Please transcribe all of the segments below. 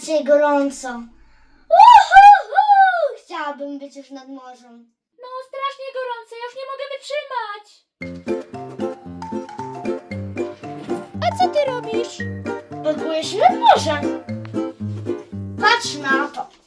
Dzisiaj gorąco. Uhuhu! Chciałabym być już nad morzem. No, strasznie gorąco, ja już nie mogę wytrzymać. A co ty robisz? Się nad morzem. Patrz na to.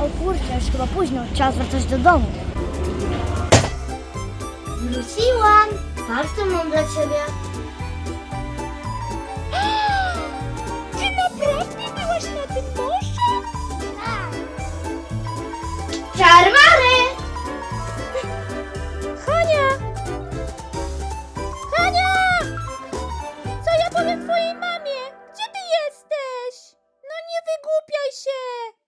O kurczę, już chyba późno, trzeba wracać do domu. Wróciłam! Bardzo mam dla ciebie. Czy naprawdę byłaś na tym morzu? Tak. Czarmary! Hania! Hania! Co ja powiem twojej mamie? Gdzie ty jesteś? No nie wygłupiaj się!